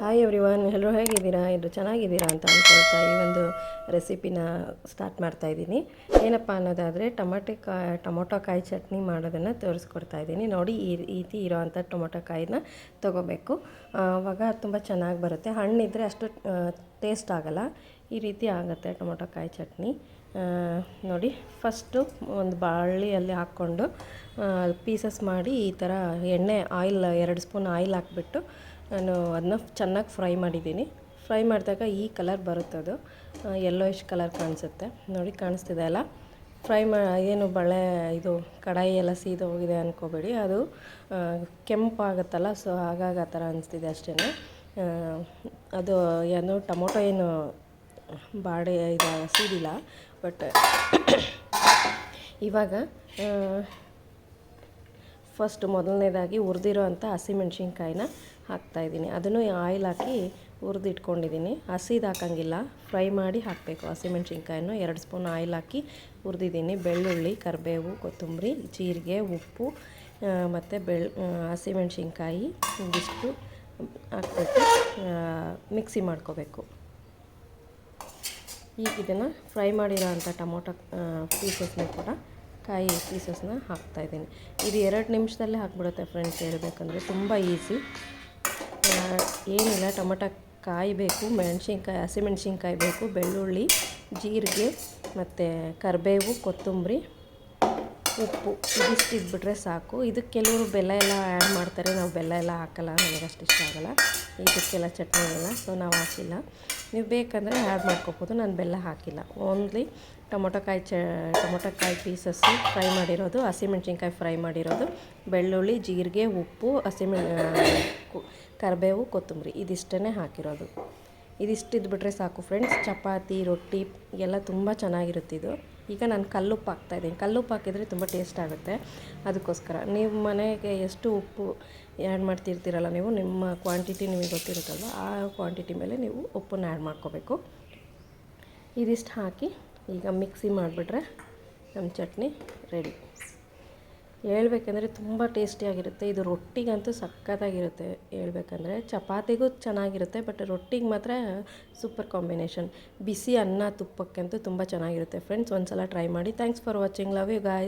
Hi everyone ಎಲ್ಲರೂ ಹೇಗಿದ್ದೀರಾ? ಎಲ್ಲರೂ ಚೆನ್ನಾಗಿದ್ದೀರಾ ಅಂತ ಅಂದ್ಕೊಳ್ತಾ ಈ ಒಂದು ರೆಸಿಪಿನ ಸ್ಟಾರ್ಟ್ ಮಾಡ್ತಾ ಇದ್ದೀನಿ. ಏನಪ್ಪ ಅನ್ನೋದಾದರೆ ಟೊಮೆಟೊ ಕಾಯಿ ಟೊಮೊಟೊ ಕಾಯಿ ಚಟ್ನಿ ಮಾಡೋದನ್ನು ತೋರಿಸ್ಕೊಡ್ತಾ ಇದ್ದೀನಿ. ನೋಡಿ ಈ ರೀತಿ ಇರೋವಂಥ ಟೊಮೊಟೊ ಕಾಯಿನ ತೊಗೋಬೇಕು. ಆವಾಗ ತುಂಬ ಚೆನ್ನಾಗಿ ಬರುತ್ತೆ. ಹಣ್ಣಿದ್ರೆ ಅಷ್ಟು ಟೇಸ್ಟ್ ಆಗೋಲ್ಲ. ಈ ರೀತಿ ಆಗುತ್ತೆ ಟೊಮೊಟೊ ಕಾಯಿ ಚಟ್ನಿ. ನೋಡಿ ಫಸ್ಟು ಒಂದು ಬಾಳಿಯಲ್ಲಿ ಹಾಕ್ಕೊಂಡು ಪೀಸಸ್ ಮಾಡಿ ಈ ಥರ ಎಣ್ಣೆ ಆಯಿಲ್ ಎರಡು ಸ್ಪೂನ್ ಆಯಿಲ್ ಹಾಕ್ಬಿಟ್ಟು ನಾನು ಅದನ್ನ ಚೆನ್ನಾಗಿ ಫ್ರೈ ಮಾಡಿದ್ದೀನಿ. ಫ್ರೈ ಮಾಡಿದಾಗ ಈ ಕಲರ್ ಬರುತ್ತೆ ಅದು. ಯೆಲ್ಲೋಯಿಶ್ ಕಲರ್ ಕಾಣಿಸುತ್ತೆ. ನೋಡಿ ಕಾಣಿಸ್ತಿದೆ ಅಲ್ಲ? ಫ್ರೈ ಮಾ, ಏನು ಬಳೆ ಇದು ಕಡಾಯಿ ಎಲ್ಲ ಸೀದೋಗಿದೆ ಅಂದ್ಕೋಬೇಡಿ ಅದು ಕೆಂಪಾಗುತ್ತಲ್ಲ ಸೊ ಹಾಗಾಗಿ ಆ ಥರ ಅನಿಸ್ತಿದೆ ಅಷ್ಟೇ ಅದು ಏನು, ಟೊಮೊಟೊ ಏನು ಬಾಡಿ ಇದು ಸೀದಿಲ್ಲ ಬಟ್ ಇವಾಗ ಫಸ್ಟ್ ಮೊದಲನೇದಾಗಿ ಹುರಿದಿರೋ ಅಂಥ ಹಸಿಮೆಣ್ಸಿನ್ಕಾಯಿನ ಹಾಕ್ತಾಯಿದ್ದೀನಿ ಅದನ್ನು ಆಯಿಲ್ ಹಾಕಿ ಹುರಿದಿಟ್ಕೊಂಡಿದ್ದೀನಿ. ಹಸಿದು ಹಾಕೋಂಗಿಲ್ಲ. ಫ್ರೈ ಮಾಡಿ ಹಾಕಬೇಕು. ಹಸಿಮೆಣ್ಸಿನ್ಕಾಯನ್ನು ಎರಡು ಸ್ಪೂನ್ ಆಯಿಲ್ ಹಾಕಿ ಹುರಿದಿದ್ದೀನಿ. ಬೆಳ್ಳುಳ್ಳಿ, ಕರಿಬೇವು, ಕೊತ್ತಂಬರಿ, ಜೀರಿಗೆ, ಉಪ್ಪು ಮತ್ತು ಬೆಳ್ ಹಸಿಮೆಣ್ಸಿನ್ಕಾಯಿ ಇದಿಷ್ಟು ಹಾಕ್ಬಿಟ್ಟು ಮಿಕ್ಸಿ ಮಾಡ್ಕೋಬೇಕು. ಈಗ ಇದನ್ನು ಫ್ರೈ ಮಾಡಿರೋ ಅಂಥ ಟೊಮೊಟೊ ಪೀಸಸ್ನ ಕೂಡ ಕಾಯಿ ಪೀಸಸ್ನ ಹಾಕ್ತಾಯಿದ್ದೀನಿ ಇದು ಎರಡು ನಿಮಿಷದಲ್ಲೇ ಹಾಕ್ಬಿಡುತ್ತೆ ಫ್ರೆಂಡ್ಸ್ ಹೇಳಬೇಕಂದ್ರೆ ತುಂಬ ಈಸಿ. ಏನಿಲ್ಲ, ಟೊಮೊಟೊ ಕಾಯಿ ಬೇಕು, ಮೆಣಸಿನ್ಕಾಯಿ, ಹಸಿಮೆಣ್ಸಿನ್ಕಾಯಿ ಬೇಕು, ಬೆಳ್ಳುಳ್ಳಿ, ಜೀರಿಗೆ, ಮತ್ತು ಕರಿಬೇವು, ಕೊತ್ತಂಬರಿ. ಉಪ್ಪು, ಇದಿಷ್ಟು ಇದ್ಬಿಟ್ರೆ ಸಾಕು. ಇದಕ್ಕೆ ಕೆಲವರು ಬೆಲ್ಲ ಎಲ್ಲ ಆ್ಯಡ್ ಮಾಡ್ತಾರೆ. ನಾವು ಬೆಲ್ಲ ಎಲ್ಲ ಹಾಕಲ್ಲ. ನನಗೆ ಅಷ್ಟು ಇಷ್ಟ ಆಗಲ್ಲ. ಇದಕ್ಕೆಲ್ಲ ಚಟ್ನಿ ಎಲ್ಲ ಸೊ ನಾವು ಹಾಕಿಲ್ಲ. ನೀವು ಬೇಕಂದರೆ ಆ್ಯಡ್ ಮಾಡ್ಕೋಬೋದು. ನಾನು ಬೆಲ್ಲ ಹಾಕಿಲ್ಲ. ಓನ್ಲಿ ಟೊಮೊಟೊ ಕಾಯಿ ಚ, ಟೊಮೊಟೊ ಕಾಯಿ ಪೀಸಸ್ಸು ಫ್ರೈ ಮಾಡಿರೋದು, ಹಸಿಮೆಣ್ಸಿನ್ಕಾಯಿ ಫ್ರೈ ಮಾಡಿರೋದು, ಬೆಳ್ಳುಳ್ಳಿ, ಜೀರಿಗೆ, ಉಪ್ಪು, ಹಸಿಮೆ ಕು- ಕರಿಬೇವು, ಕೊತ್ತಂಬರಿ. ಇದಿಷ್ಟೇ ಹಾಕಿರೋದು. ಇದಿಷ್ಟು ಇದ್ಬಿಟ್ರೆ ಸಾಕು ಫ್ರೆಂಡ್ಸ್ ಚಪಾತಿ, ರೊಟ್ಟಿ, ಎಲ್ಲ ತುಂಬ ಚೆನ್ನಾಗಿರುತ್ತೆ ಇದು ಈಗ ನಾನು ಕಲ್ಲುಪ್ಪು ಹಾಕ್ತಾಯಿದ್ದೀನಿ ಕಲ್ಲುಪ್ಪು ಹಾಕಿದರೆ ತುಂಬ ಟೇಸ್ಟ್ ಆಗುತ್ತೆ. ಅದಕ್ಕೋಸ್ಕರ ನೀವು ಮನೆಗೆ ಎಷ್ಟು ಉಪ್ಪು ಆ್ಯಡ್ ಮಾಡ್ತಿರ್ತೀರಲ್ಲ ನೀವು, ನಿಮ್ಮ ಕ್ವಾಂಟಿಟಿ ನಿಮಗೆ ಗೊತ್ತಿರುತ್ತಲ್ವ, ಆ ಕ್ವಾಂಟಿಟಿ ಮೇಲೆ ನೀವು ಉಪ್ಪನ್ನು ಆ್ಯಡ್ ಮಾಡ್ಕೋಬೇಕು. ಇದಿಷ್ಟು ಹಾಕಿ ಈಗ ಮಿಕ್ಸಿ ಮಾಡಿಬಿಟ್ರೆ ನಮ್ಮ ಚಟ್ನಿ ರೆಡಿ. ಹೇಳ್ಬೇಕಂದ್ರೆ ತುಂಬ ಟೇಸ್ಟಿಯಾಗಿರುತ್ತೆ. ಇದು ರೊಟ್ಟಿಗಂತೂ ಸಖತ್ತಾಗಿರುತ್ತೆ ಹೇಳ್ಬೇಕಂದ್ರೆ. ಚಪಾತಿಗೂ ಚೆನ್ನಾಗಿರುತ್ತೆ, ಬಟ್ ರೊಟ್ಟಿಗೆ ಮಾತ್ರ ಸೂಪರ್ ಕಾಂಬಿನೇಷನ್. ಬಿಸಿ ಅನ್ನ ತುಪ್ಪಕ್ಕಂತೂ ತುಂಬ ಚೆನ್ನಾಗಿರುತ್ತೆ. ಫ್ರೆಂಡ್ಸ್, ಒಂದ್ಸಲ ಟ್ರೈ ಮಾಡಿ. Thanks for watching. Love you guys